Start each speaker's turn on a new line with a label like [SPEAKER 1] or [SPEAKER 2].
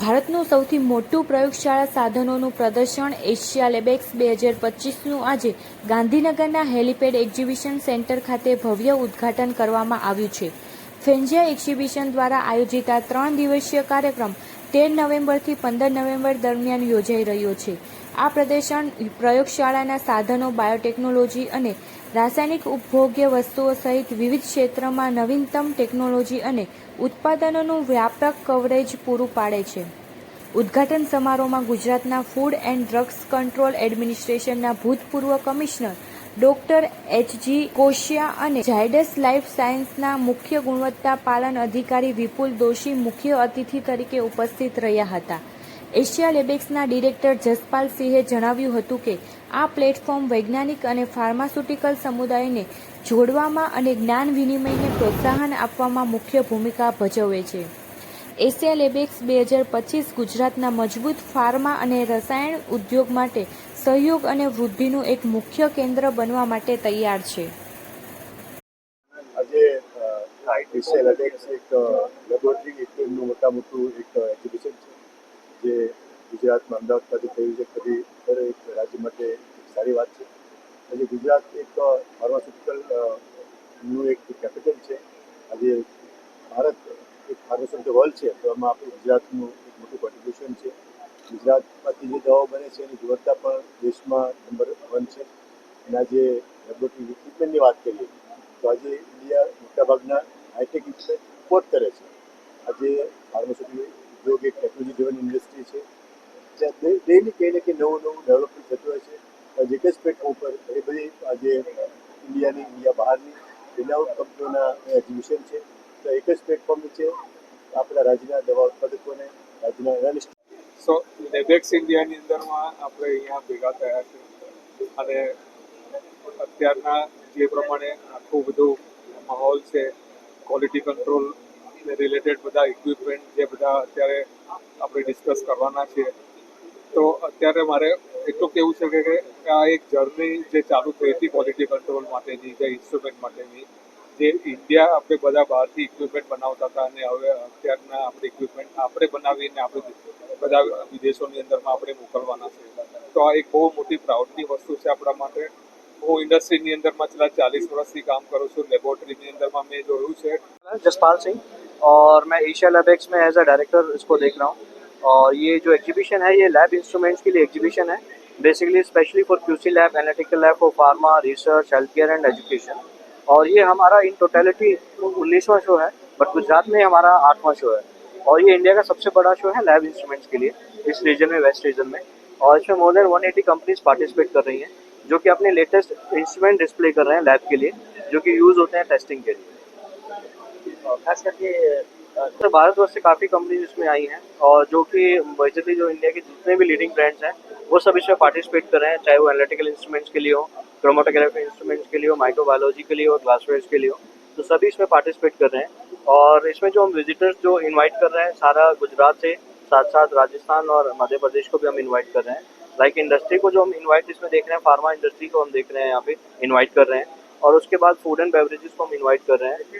[SPEAKER 1] ભારતનું સૌથી મોટું પ્રયોગશાળા સાધનોનું પ્રદર્શન એશિયા લેબેક્સ બે હજાર પચીસનું આજે ગાંધીનગરના હેલિપેડ એક્ઝિબિશન સેન્ટર ખાતે ભવ્ય ઉદ્ઘાટન કરવામાં આવ્યું છે. ફેન્જિયા એક્ઝિબિશન દ્વારા આયોજિત આ ત્રણ દિવસીય કાર્યક્રમ તેર નવેમ્બરથી પંદર નવેમ્બર દરમિયાન યોજાઈ રહ્યો છે. આ પ્રદર્શન પ્રયોગશાળાના સાધનો, બાયોટેકનોલોજી અને રાસાયણિક ઉપભોગ્ય વસ્તુઓ સહિત વિવિધ ક્ષેત્રમાં નવીનતમ ટેકનોલોજી અને ઉત્પાદનોનું વ્યાપક કવરેજ પૂરું પાડે છે. ઉદ્ઘાટન સમારોહમાં ગુજરાતના ફૂડ એન્ડ ડ્રગ્સ કંટ્રોલ એડમિનિસ્ટ્રેશનના ભૂતપૂર્વ કમિશનર ડોક્ટર એચજી કોશિયા અને ઝાયડસ લાઈફ સાયન્સના મુખ્ય ગુણવત્તા પાલન અધિકારી વિપુલ દોશી મુખ્ય અતિથિ તરીકે ઉપસ્થિત રહ્યા હતા. એશિયા લેબેક્સના ડિરેક્ટર જસપાલ સિંહે જણાવ્યું હતું કે, આ પ્લેટફોર્મ વૈજ્ઞાનિક અને ફાર્માસ્યુટિકલ સમુદાયને જોડવામાં અને જ્ઞાન વિનિમયને પ્રોત્સાહન આપવામાં મુખ્ય ભૂમિકા ભજવે છે. એશિયા લેબેક્સ બે હજાર પચીસ ગુજરાતના મજબૂત ફાર્મા અને રસાયણ ઉદ્યોગ માટે સહયોગ અને વૃદ્ધિનું એક મુખ્ય કેન્દ્ર બનવા માટે તૈયાર છે.
[SPEAKER 2] આજે લેટેક્સ એક લેબોરેટરી ઇક્વિપમેન્ટનું મોટા મોટું એક એક્ઝિબિશન છે, જે ગુજરાતમાં અમદાવાદ ખાતે થયું છે કદી દરેક રાજ્ય માટે સારી વાત છે. આજે ગુજરાત એક ફાર્માસ્યુટિકલનું એક કેપિટલ છે. આજે ભારત એક ફાર્માસ્યુટિકલ વર્લ્ડ છે, તો એમાં આપણું ગુજરાતનું મોટું કોન્ટ્રીબ્યુશન છે. ગુજરાતમાંથી જે દવાઓ બને છે, એની ગુણવત્તા પણ દેશમાં નંબર વન છે. એના જે લેબોરેટરી ઇક્વિપમેન્ટની વાત કરીએ, તો આજે ઇન્ડિયા મોટાભાગના હાઈટેક ઇક્વિપમેન્ટ ઇમ્પોર્ટ કરે છે. આજે ફાર્માસ્યુટિકલ ઉદ્યોગ એક ટેકનોલોજી ડ્રિવન ઇન્ડસ્ટ્રી છે. ડેલી કંઈ ને નવું નવું ડેવલપમેન્ટ થતું હોય છે. આજે એક જ પ્લેટફોર્મ ઉપર એ બધી આજે ઇન્ડિયાની, ઇન્ડિયા બહારની રિનાઉડ કંપનીઓના એક્ઝિબિશન છે. તો એક જ પ્લેટફોર્મ નીચે આપણા રાજ્યના દવા ઉત્પાદકોને રાજ્યના એનાલિસ્ટ
[SPEAKER 3] સો લેબેક્સ ઇન્ડિયાની અંદરમાં આપણે અહીંયા ભેગા થયા છે. અને અત્યારના જે પ્રમાણે આખું બધું માહોલ છે ક્વોલિટી કંટ્રોલ રિલેટેડ બધા ઇક્વિપમેન્ટ જે બધા અત્યારે આપણે ડિસ્કસ કરવાના છે. તો અત્યારે મારે એટલું કેવું છે કે આ એક જર્ની જે ચાલુ થઈ હતી ક્વોલિટી કંટ્રોલ માટેની, જે ઇન્સ્ટ્રુમેન્ટ માટેની જે ઇન્ડિયા આપણે બધા બહારથી ઇક્વિપમેન્ટ બનાવતા હતા અને હવે અત્યારના આપણે ઇક્વિપમેન્ટ આપણે બનાવીને આપણે બધા વિદેશોની અંદરમાં આપણે મોકલવાના છે તો આ એક બહુ મોટી પ્રાઉડની વસ્તુ છે આપણા માટે હું ઇન્ડસ્ટ્રીની અંદરમાં છેલ્લા ચાલીસ વર્ષથી કામ કરું છું લેબોરેટરીની અંદરમાં મેં જોયું છે
[SPEAKER 4] जसपाल सिंह और मैं एशिया लैबेक्स में एज अ डायरेक्टर इसको देख रहा हूँ और ये जो एग्जीबिशन है ये लैब इंस्ट्रूमेंट्स के लिए एग्जीबिशन है basically specially for QC lab analytical lab for pharma research health care and education और ये हमारा इन टोटेलिटी उन्नीसवा शो है बट गुजरात में हमारा आठवां शो है। और ये इंडिया का सबसे बड़ा शो है लैब इंस्ट्रूमेंट्स के लिए, इस रीजन में वेस्ट रीजन में। और इसमें more than one eighty companies participate कर रही हैं, जो कि अपने लेटेस्ट इंस्ट्रूमेंट डिस्प्ले कर रहे हैं लैब के लिए, जो कि यूज़ होते हैं टेस्टिंग के लिए। खास करके तो भारतवर्ष से काफ़ी कंपनीज़ इसमें आई हैं और जो कि बेसिकली जो इंडिया के जितने भी लीडिंग ब्रांड्स हैं, वो सब इसमें पार्टिसिपेट कर रहे हैं, चाहे वो एनालिटिकल इंस्ट्रूमेंट्स के लिए हो क्रोमाटोग्राफी इंस्ट्रूमेंट्स के लिए हो माइक्रोबायोलॉजी के लिए हो ग्लासवेयर्स के लिए हो तो सभी इसमें पार्टिसिपेट कर रहे हैं। और इसमें जो हम विजिटर्स जो इनवाइट कर रहे हैं, सारा गुजरात से साथ साथ राजस्थान और मध्य प्रदेश को भी हम इनवाइट कर रहे हैं। लाइक like इंडस्ट्री को जो हम इनवाइट इसमें देख रहे हैं फार्मा इंडस्ट्री को हम देख रहे हैं, यहाँ पे इनवाइट कर रहे हैं। और उसके बाद फ़ूड एंड बेवरेजेस को हम इनवाइट कर रहे हैं।